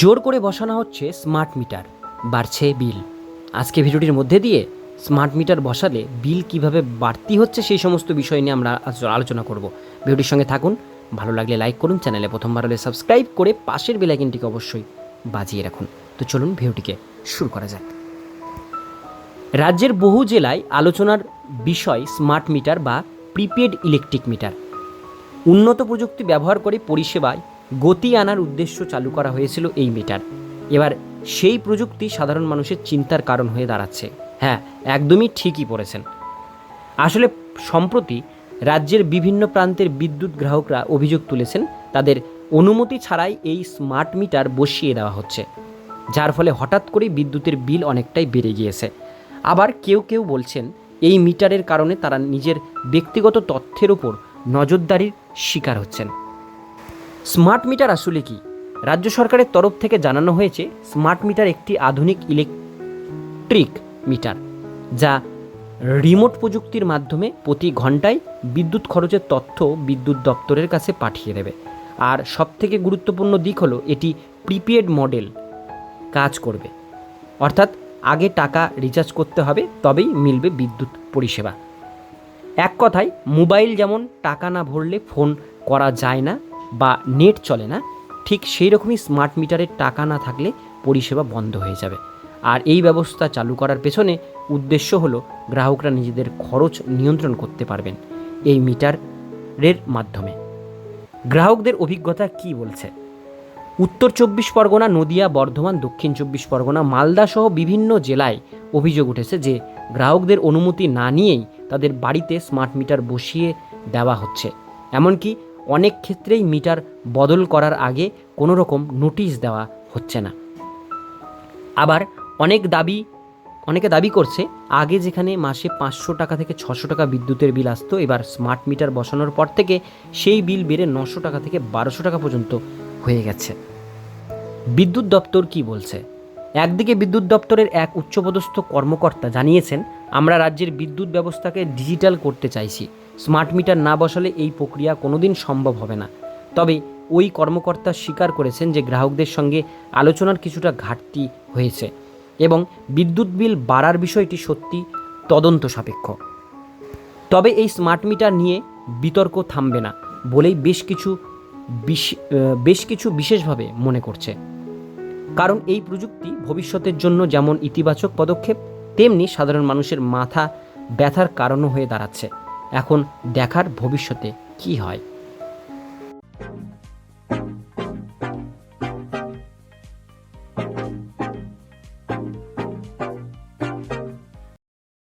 জোর করে বসানো হচ্ছে স্মার্ট মিটার। বাড়ছে বিল। আজকে ভিডিওটির মধ্যে দিয়ে স্মার্ট মিটার বসালে বিল কীভাবে বাড়তি হচ্ছে সেই সমস্ত বিষয় নিয়ে আমরা আলোচনা করব। ভিডিওটির সঙ্গে থাকুন, ভালো লাগলে লাইক করুন, চ্যানেলে প্রথমবার হলে সাবস্ক্রাইব করে পাশের বেলাইকিনটিকে অবশ্যই বাজিয়ে রাখুন। তো চলুন ভিডিওটিকে শুরু করা যাক। রাজ্যের বহু জেলায় আলোচনার বিষয় স্মার্ট মিটার বা প্রিপেড ইলেকট্রিক মিটার। উন্নত প্রযুক্তি ব্যবহার করে পরিষেবায় গতি আনার উদ্দেশ্য চালু করা হয়েছিল এই মিটার। এবার সেই প্রযুক্তি সাধারণ মানুষের চিন্তার কারণ হয়ে দাঁড়াচ্ছে। হ্যাঁ একদমই ঠিকই পড়েছেন আসলে সম্প্রতি রাজ্যের বিভিন্ন প্রান্তের বিদ্যুৎ গ্রাহকরা অভিযোগ তুলেছেন, তাদের অনুমতি ছাড়াই এই স্মার্ট মিটার বসিয়ে দেওয়া হচ্ছে। যার ফলে হঠাৎ করে বিদ্যুতের বিল অনেকটাই বেড়ে গিয়েছে। আবার কেউ কেউ বলছেন, এই মিটারের কারণে তারা নিজের ব্যক্তিগত তথ্যের উপর নজরদারির শিকার হচ্ছেন। স্মার্ট মিটার আসলে কি? রাজ্য সরকারের তরফ থেকে জানানো হয়েছে স্মার্ট মিটার একটি আধুনিক ইলেকট্রিক মিটার, যা রিমোট প্রযুক্তির মাধ্যমে প্রতি ঘন্টায় বিদ্যুৎ খরচের তথ্য বিদ্যুৎ দপ্তরের কাছে পাঠিয়ে দেবে। আর সবথেকে গুরুত্বপূর্ণ দিক হলো এটি প্রিপেড মডেল কাজ করবে। অর্থাৎ আগে টাকা রিচার্জ করতে হবে, তবেই মিলবে বিদ্যুৎ পরিষেবা। এক কথায়, মোবাইল যেমন টাকা না ভরলে ফোন করা যায় না বা নেট চলে না, ঠিক সেই রকমই স্মার্ট মিটারের টাকা না থাকলে পরিষেবা বন্ধ হয়ে যাবে। আর এই ব্যবস্থা চালু করার পেছনে উদ্দেশ্য হলো গ্রাহকরা নিজেদের খরচ নিয়ন্ত্রণ করতে পারবেন এই মিটারের মাধ্যমে। গ্রাহকদের অভিজ্ঞতা কি বলছে? উত্তর চব্বিশ পরগনা, নদিয়া, বর্ধমান, দক্ষিণ চব্বিশ পরগনা, মালদা সহ বিভিন্ন জেলায় অভিযোগ উঠেছে যে গ্রাহকদের অনুমতি না নিয়েই তাদের বাড়িতে স্মার্ট মিটার বসিয়ে দেওয়া হচ্ছে। এমনকি অনেক ক্ষেত্রেই মিটার বদল করার আগে কোনো রকম নোটিশ দেওয়া হচ্ছে না। আবার অনেক দাবি, অনেকে দাবি করছে, আগে যেখানে মাসে পাঁচশো টাকা থেকে ছশো টাকা বিদ্যুতের বিল আসতো, এবার স্মার্ট মিটার বসানোর পর থেকে সেই বিল বেড়ে নশো টাকা থেকে বারোশো টাকা পর্যন্ত হয়ে গেছে। বিদ্যুৎ দপ্তর কি বলছে? একদিকে বিদ্যুৎ দপ্তরের এক উচ্চপদস্থ কর্মকর্তা জানিয়েছেন আমরা রাজ্যের বিদ্যুৎ ব্যবস্থাকে ডিজিটাল করতে চাইছি। স্মার্ট মিটার না বসালে এই প্রক্রিয়া কোনোদিন সম্ভব হবে না। তবে ওই কর্মকর্তা স্বীকার করেছেন যে গ্রাহকদের সঙ্গে আলোচনার কিছুটা ঘাটতি হয়েছে এবং বিদ্যুৎ বিল বাড়ার বিষয়টি সত্যি তদন্ত সাপেক্ষ। তবে এই স্মার্ট মিটার নিয়ে বিতর্ক থামবে না বলেই বেশ কিছু বিশ- কিছু বিশেষভাবে মনে করছে। কারণ এই প্রযুক্তি ভবিষ্যতের জন্য যেমন ইতিবাচক পদক্ষেপ তেমনি সাধারণ মানুষের মাথা ব্যথার কারণও হয়ে দাঁড়াচ্ছে। এখন দেখার ভবিষ্যতে কি হয়?